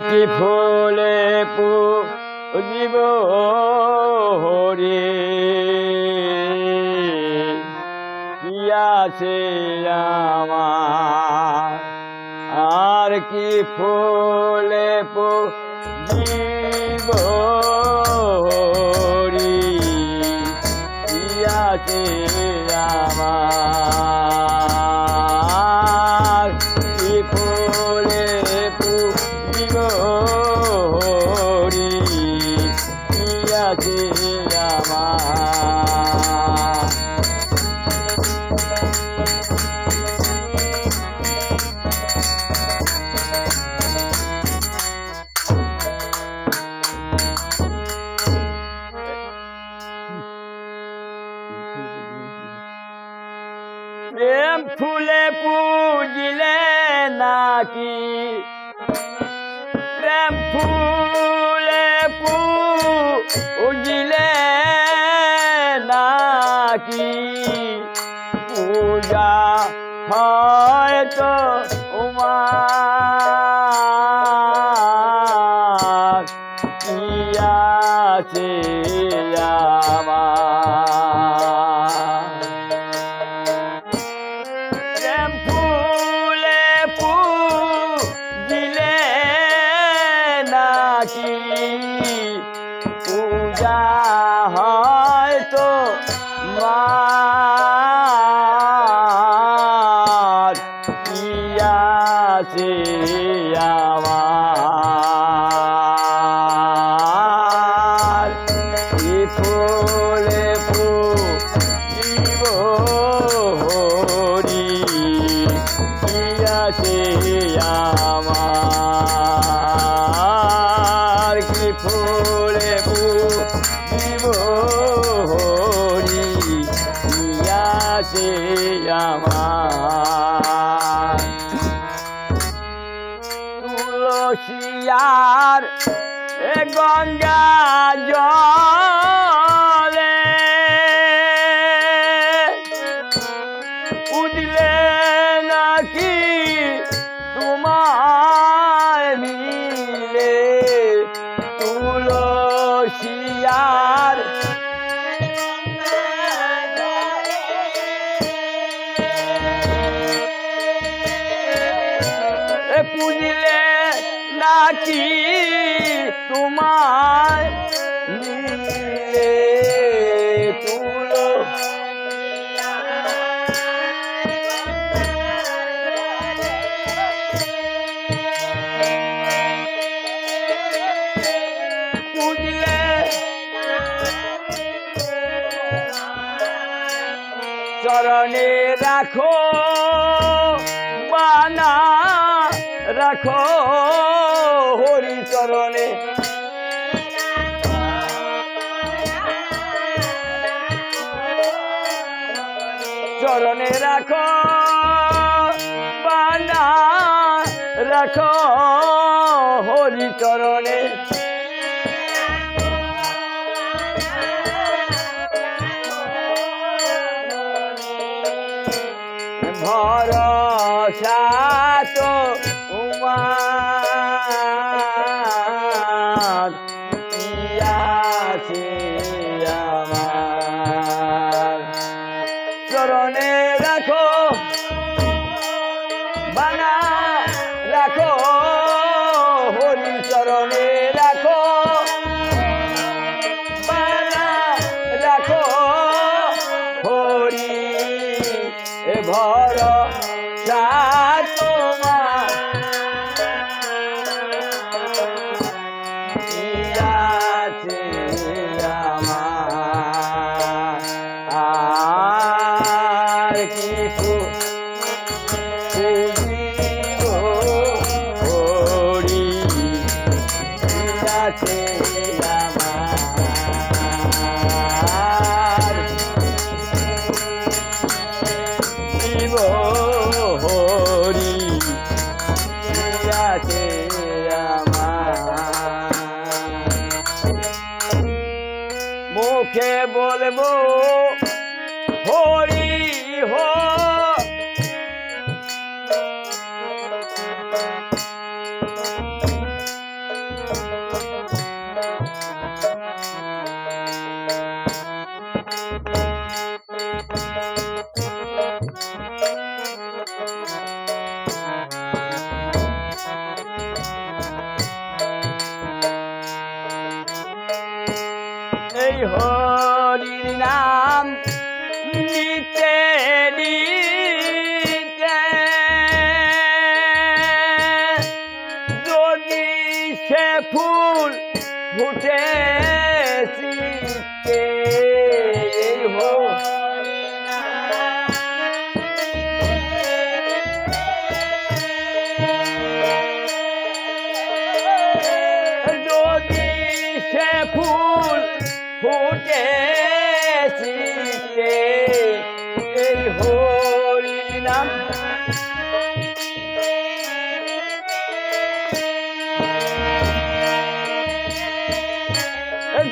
কি ফুলে পুজিব হরে? কি আছে আমার? আর কি ফুলে পুজিব হরি নাকি? প্রেম ফুলে পুজিলে নাকি? পূজা হয়তো উমার। কি আছে আমার? মার কি আছে আমার? ফুলে পুজিব হরি? কি তুলসিয়ার এ গঙ্গা জলে। উঠলে নাকি তোমার মিলে তুলসিয়ার নাকি তোমার তুলো। চরণে রাখো বানা রাখো। চরণে। চরণে রাখো বানা রাখো হরি চরণে। ভরসা আছে আমার। চরণে রাখো বানা রাখো হরি চরণে রাখো বানা রাখো হরি ভর তোমার। মুখে বলবো ফুটে শীতে এই যদি সে ফুল ফুটে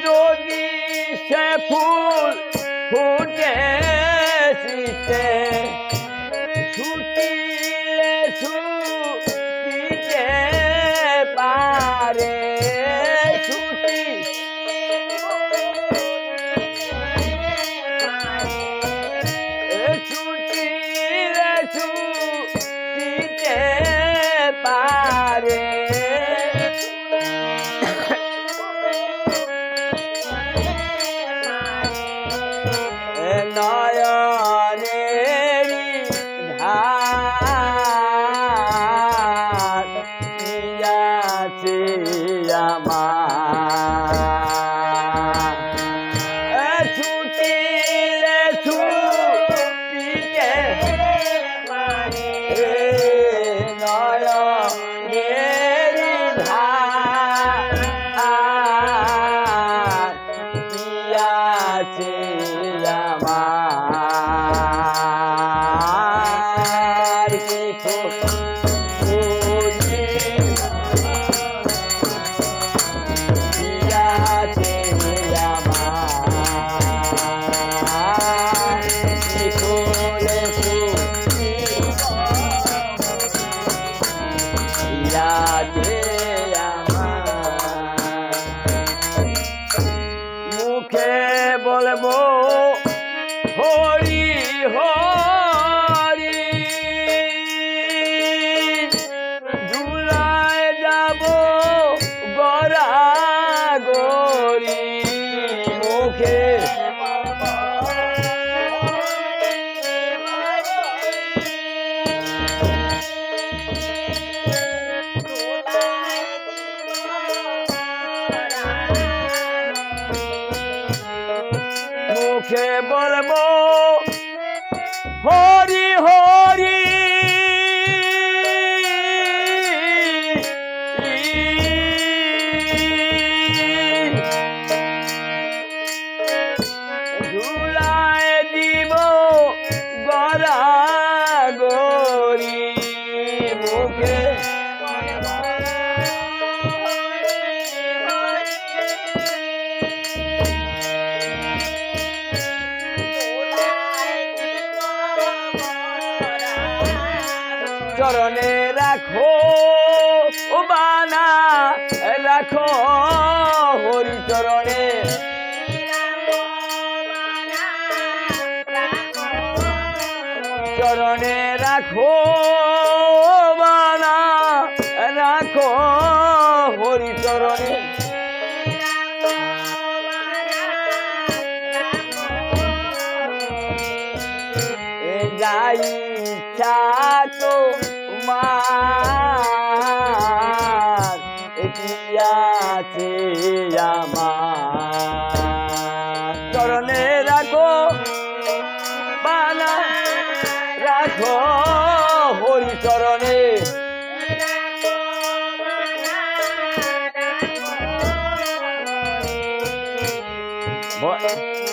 যদি সে ফুল ফুটে শীতে ছুটিলে I. হরি হরি মুখে বলবো চরণে রাখো ও বানা রাখো হরি চরণে। চরণে রাখো বানা আছে আমার। চরণে রাখো বানা রাখো হরি চরণে। আর